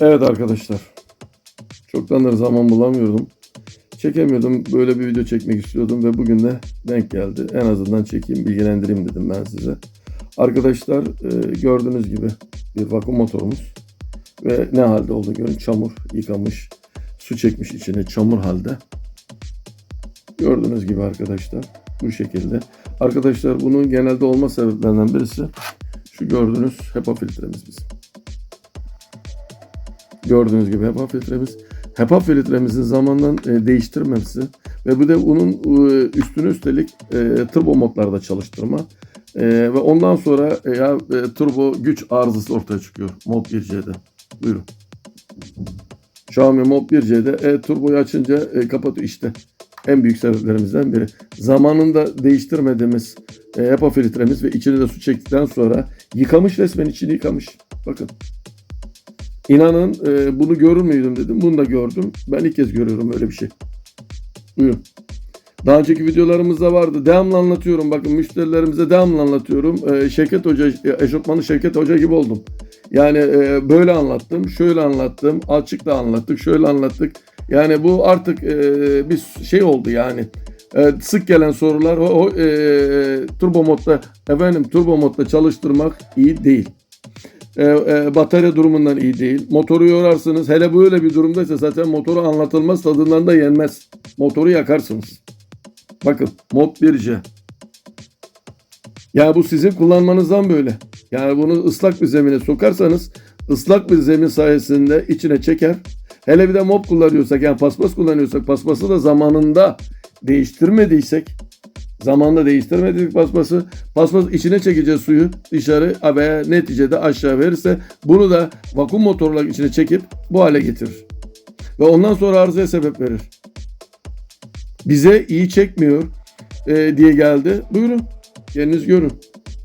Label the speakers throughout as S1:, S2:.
S1: Evet arkadaşlar. Çoktandır zaman bulamıyordum. Çekemiyordum. Böyle bir video çekmek istiyordum ve bugün de denk geldi. En azından çekeyim, bilgilendireyim dedim ben size. Arkadaşlar e, gördüğünüz gibi bir vakum motorumuz ve ne halde olduğunu görün. Çamur yıkamış, su çekmiş içine çamur halde. Gördüğünüz gibi arkadaşlar bu şekilde. Arkadaşlar bunun genelde olma sebeplerinden birisi şu gördüğünüz HEPA filtremiz bizim. Gördüğünüz gibi HEPA filtremiz. HEPA filtremizin zamandan e, değiştirmemesi ve bu da bunun e, üstüne üstelik e, turbo modlarda çalıştırma. E, ve ondan sonra e, ya e, turbo güç arızası ortaya çıkıyor mod 1C'de. Buyurun. Xiaomi Mod 1C'de e, turboyu açınca e, kapatıyor işte. En büyük sebeplerimizden biri. Zamanında değiştirmediğimiz e, HEPA filtremiz ve içine de su çektikten sonra yıkamış resmen içini yıkamış. Bakın. İnanın e, bunu görür müydüm dedim. Bunu da gördüm. Ben ilk kez görüyorum öyle bir şey. Buyurun. Daha önceki videolarımızda vardı. Devamlı anlatıyorum. Bakın müşterilerimize devamlı anlatıyorum. E, Şevket Hoca, eşofmanlı Şevket Hoca gibi oldum. Yani e, böyle anlattım, şöyle anlattım, açık da anlattık, şöyle anlattık. Yani bu artık e, bir şey oldu yani. E, sık gelen sorular o, o e, turbo modda efendim turbo modda çalıştırmak iyi değil. E, e, batarya durumundan iyi değil. Motoru yorarsınız. Hele böyle bir durumdaysa zaten motoru anlatılmaz tadından da yenmez. Motoru yakarsınız. Bakın mod 1C. Yani bu sizin kullanmanızdan böyle. Yani bunu ıslak bir zemine sokarsanız ıslak bir zemin sayesinde içine çeker. Hele bir de mop kullanıyorsak yani paspas kullanıyorsak paspası da zamanında değiştirmediysek zamanında değiştirmedik paspası paspas içine çekeceğiz suyu dışarı ve neticede aşağı verirse bunu da vakum motorla içine çekip bu hale getirir. Ve ondan sonra arızaya sebep verir. Bize iyi çekmiyor e, diye geldi. Buyurun kendiniz görün.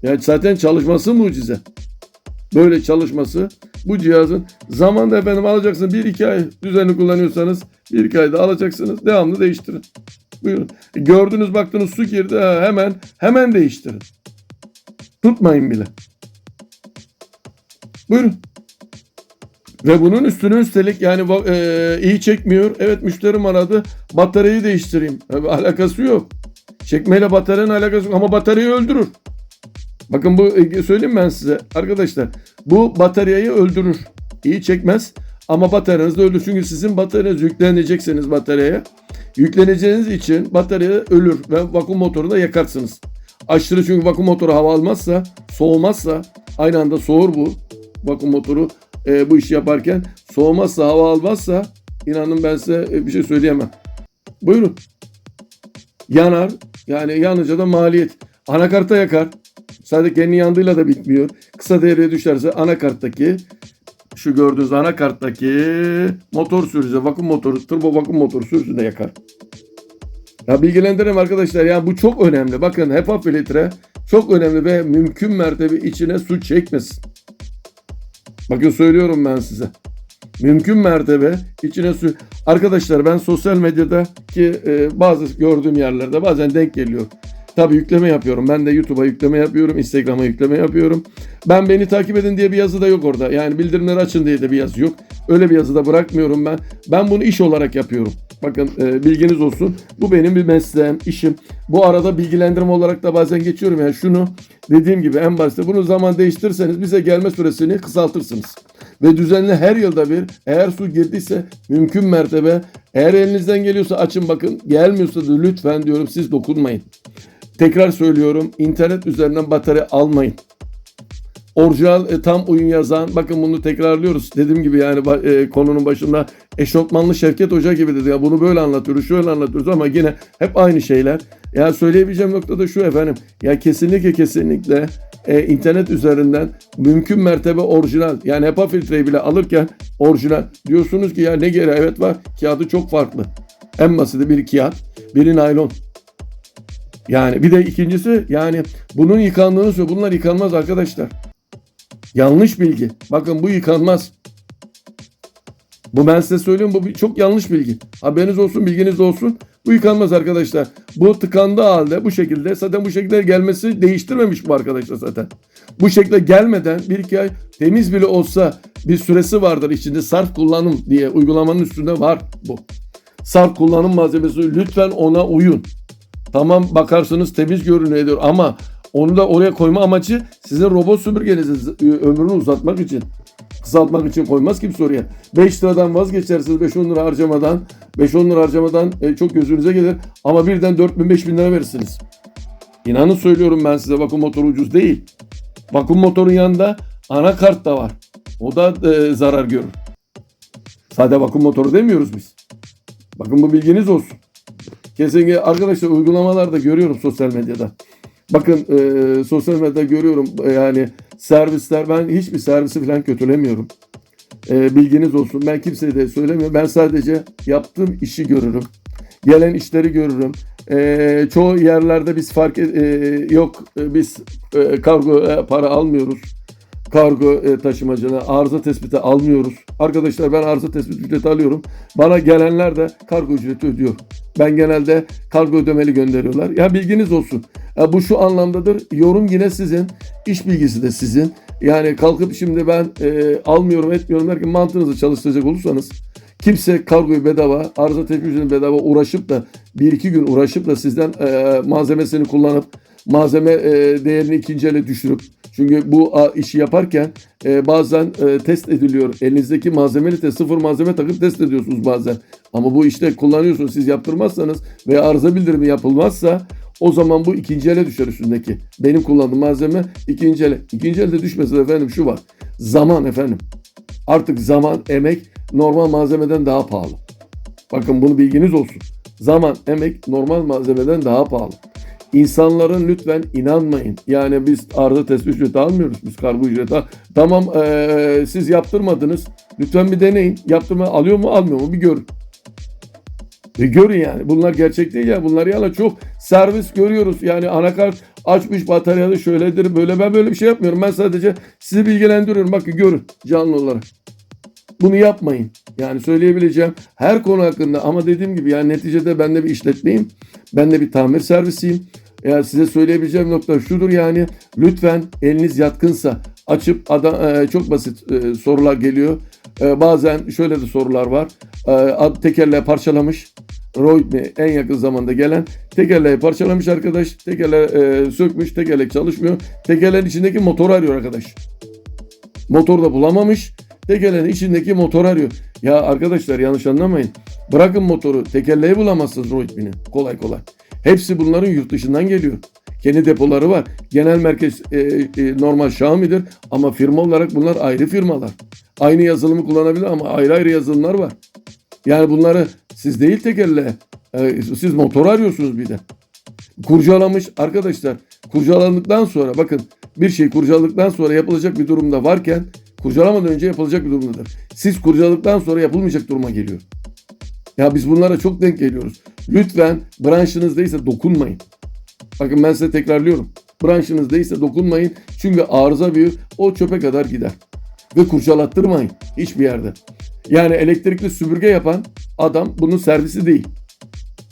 S1: Yani zaten çalışması mucize. Böyle çalışması bu cihazın zamanda efendim alacaksınız bir iki ay düzenli kullanıyorsanız bir iki ayda alacaksınız devamlı değiştirin. Buyurun. Gördünüz baktınız su girdi ha, hemen hemen değiştirin. Tutmayın bile. Buyurun. Ve bunun üstüne üstelik yani e, iyi çekmiyor. Evet müşterim aradı. Bataryayı değiştireyim. E, alakası yok. Çekmeyle bataryanın alakası yok ama bataryayı öldürür. Bakın bu e, söyleyeyim ben size arkadaşlar. Bu bataryayı öldürür. İyi çekmez ama bataryanızı öldürür. Çünkü sizin bataryanız yüklenecekseniz bataryaya. Yükleneceğiniz için batarya ölür ve vakum motoru da yakarsınız. Aşırı çünkü vakum motoru hava almazsa, soğumazsa aynı anda soğur bu vakum motoru e, bu işi yaparken. Soğumazsa, hava almazsa inanın ben size e, bir şey söyleyemem. Buyurun. Yanar. Yani yanınca da maliyet. Anakarta yakar. Sadece kendi yandığıyla da bitmiyor. Kısa devreye düşerse anakarttaki şu gördüğünüz anakarttaki motor sürücü, vakum motoru, turbo vakum motoru sürücü de yakar. Ya bilgilendireyim arkadaşlar ya bu çok önemli. Bakın HEPA filtre çok önemli ve mümkün mertebe içine su çekmesin. Bakın söylüyorum ben size. Mümkün mertebe içine su. Arkadaşlar ben sosyal medyadaki e, bazı gördüğüm yerlerde bazen denk geliyor. Tabii yükleme yapıyorum. Ben de YouTube'a yükleme yapıyorum. Instagram'a yükleme yapıyorum. Ben beni takip edin diye bir yazı da yok orada. Yani bildirimleri açın diye de bir yazı yok. Öyle bir yazı da bırakmıyorum ben. Ben bunu iş olarak yapıyorum. Bakın e, bilginiz olsun. Bu benim bir mesleğim, işim. Bu arada bilgilendirme olarak da bazen geçiyorum. Yani şunu dediğim gibi en başta bunu zaman değiştirirseniz bize gelme süresini kısaltırsınız. Ve düzenli her yılda bir eğer su girdiyse mümkün mertebe eğer elinizden geliyorsa açın bakın. Gelmiyorsa da lütfen diyorum siz dokunmayın. Tekrar söylüyorum internet üzerinden batarya almayın. Orijinal e, tam oyun yazan bakın bunu tekrarlıyoruz. Dediğim gibi yani e, konunun başında eşofmanlı Şevket Hoca gibi dedi. Ya bunu böyle anlatıyoruz, şöyle anlatıyoruz ama yine hep aynı şeyler. Ya söyleyebileceğim nokta da şu efendim. Ya kesinlikle kesinlikle e, internet üzerinden mümkün mertebe orijinal yani HEPA filtreyi bile alırken orijinal diyorsunuz ki ya ne gereği evet var kağıdı çok farklı. En basiti biri kağıt, biri naylon. Yani bir de ikincisi yani bunun yıkandığını söylüyor. Bunlar yıkanmaz arkadaşlar. Yanlış bilgi. Bakın bu yıkanmaz. Bu ben size söylüyorum bu çok yanlış bilgi. Haberiniz olsun bilginiz olsun. Bu yıkanmaz arkadaşlar. Bu tıkandığı halde bu şekilde zaten bu şekilde gelmesi değiştirmemiş bu arkadaşlar zaten. Bu şekilde gelmeden bir iki ay temiz bile olsa bir süresi vardır içinde sarf kullanım diye uygulamanın üstünde var bu. Sarf kullanım malzemesi lütfen ona uyun. Tamam bakarsınız temiz görünüyor ama onu da oraya koyma amacı sizin robot süpürgenizin ömrünü uzatmak için. Kısaltmak için koymaz kimse oraya. 5 liradan vazgeçersiniz 5-10 lira harcamadan. 5-10 lira harcamadan e, çok gözünüze gelir. Ama birden 4 bin 5 bin lira verirsiniz. İnanın söylüyorum ben size vakum motoru ucuz değil. Vakum motorun yanında anakart da var. O da e, zarar görür. Sade vakum motoru demiyoruz biz. Bakın bu bilginiz olsun. Kesinlikle arkadaşlar uygulamalarda görüyorum sosyal medyada. Bakın e, sosyal medyada görüyorum e, yani servisler ben hiçbir servisi falan kötülemiyorum. E, bilginiz olsun. Ben kimseye de söylemiyorum. Ben sadece yaptığım işi görürüm. Gelen işleri görürüm. E, çoğu yerlerde biz fark e, yok e, biz e, kargo e, para almıyoruz. Kargo e, taşımacına arıza tespiti almıyoruz. Arkadaşlar ben arıza tespit ücreti alıyorum. Bana gelenler de kargo ücreti ödüyor. Ben genelde kargo ödemeli gönderiyorlar. Ya bilginiz olsun. Ya bu şu anlamdadır. Yorum yine sizin. iş bilgisi de sizin. Yani kalkıp şimdi ben e, almıyorum etmiyorum derken mantığınızı çalıştıracak olursanız kimse kargoyu bedava, arıza tespit ücretini bedava uğraşıp da bir iki gün uğraşıp da sizden e, malzemesini kullanıp malzeme e, değerini ikinci ele düşürüp çünkü bu işi yaparken e, bazen e, test ediliyor. Elinizdeki malzemeli test, sıfır malzeme takıp test ediyorsunuz bazen. Ama bu işte kullanıyorsunuz. Siz yaptırmazsanız veya arıza bildirimi yapılmazsa o zaman bu ikinci ele düşer üstündeki. Benim kullandığım malzeme ikinci ele. İkinci elde düşmesin efendim şu var. Zaman efendim. Artık zaman, emek normal malzemeden daha pahalı. Bakın bunu bilginiz olsun. Zaman, emek normal malzemeden daha pahalı. İnsanların lütfen inanmayın. Yani biz arıza tespit ücreti almıyoruz. Biz kargo ücreti al- Tamam eee, siz yaptırmadınız. Lütfen bir deneyin. Yaptırma alıyor mu almıyor mu bir görün. Bir görün yani. Bunlar gerçek değil ya. Bunlar yalan. Çok servis görüyoruz. Yani anakart açmış bataryalı şöyledir böyle. Ben böyle bir şey yapmıyorum. Ben sadece sizi bilgilendiriyorum. Bakın görün canlı olarak. Bunu yapmayın. Yani söyleyebileceğim her konu hakkında ama dediğim gibi yani neticede ben de bir işletmeyim. Ben de bir tamir servisiyim. Yani size söyleyebileceğim nokta şudur yani lütfen eliniz yatkınsa açıp adam e, çok basit e, sorular geliyor. E, bazen şöyle de sorular var. E, ad- tekerleği parçalamış. Royd mi en yakın zamanda gelen tekerleği parçalamış arkadaş. Tekerleği e, sökmüş. Tekerlek çalışmıyor. Tekerleğin içindeki motoru arıyor arkadaş. Motor da bulamamış. Tekerleğin içindeki motor arıyor. Ya arkadaşlar yanlış anlamayın. Bırakın motoru. Tekerleği bulamazsınız Roidbin'i. Kolay kolay. Hepsi bunların yurt dışından geliyor. Kendi depoları var. Genel merkez e, e, normal Xiaomi'dir ama firma olarak bunlar ayrı firmalar. Aynı yazılımı kullanabilir ama ayrı ayrı yazılımlar var. Yani bunları siz değil tekerleğe. e, siz motor arıyorsunuz bir de. Kurcalamış arkadaşlar. Kurcaladıktan sonra bakın bir şey kurcaladıktan sonra yapılacak bir durumda varken kurcalamadan önce yapılacak bir durumdadır. Siz kurcaladıktan sonra yapılmayacak duruma geliyor. Ya biz bunlara çok denk geliyoruz. Lütfen branşınızdaysa dokunmayın. Bakın ben size tekrarlıyorum. Branşınızdaysa dokunmayın. Çünkü arıza büyür. O çöpe kadar gider. Ve kurcalattırmayın hiçbir yerde. Yani elektrikli süpürge yapan adam bunun servisi değil.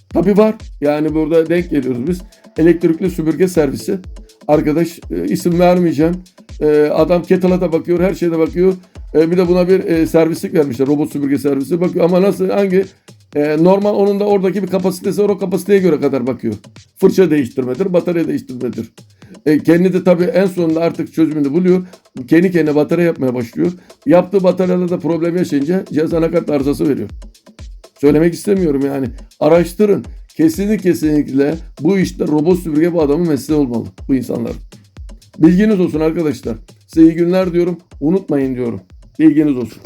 S1: Tabii var. Yani burada denk geliyoruz biz. Elektrikli süpürge servisi. Arkadaş e, isim vermeyeceğim. E, adam kettle'a da bakıyor, her şeye de bakıyor. E, bir de buna bir servislik vermişler. Robot süpürge servisi. Bakıyor ama nasıl, hangi? E, normal onun da oradaki bir kapasitesi var. O kapasiteye göre kadar bakıyor. Fırça değiştirmedir, batarya değiştirmedir. E, kendi de tabii en sonunda artık çözümünü buluyor. Kendi kendine batarya yapmaya başlıyor. Yaptığı bataryada da problem yaşayınca cihaz anakart arızası veriyor. Söylemek istemiyorum yani. Araştırın. Kesinlikle kesinlikle bu işte robot süpürge bu adamın mesleği olmalı. Bu insanların. Bilginiz olsun arkadaşlar. Size iyi günler diyorum. Unutmayın diyorum. Bilginiz olsun.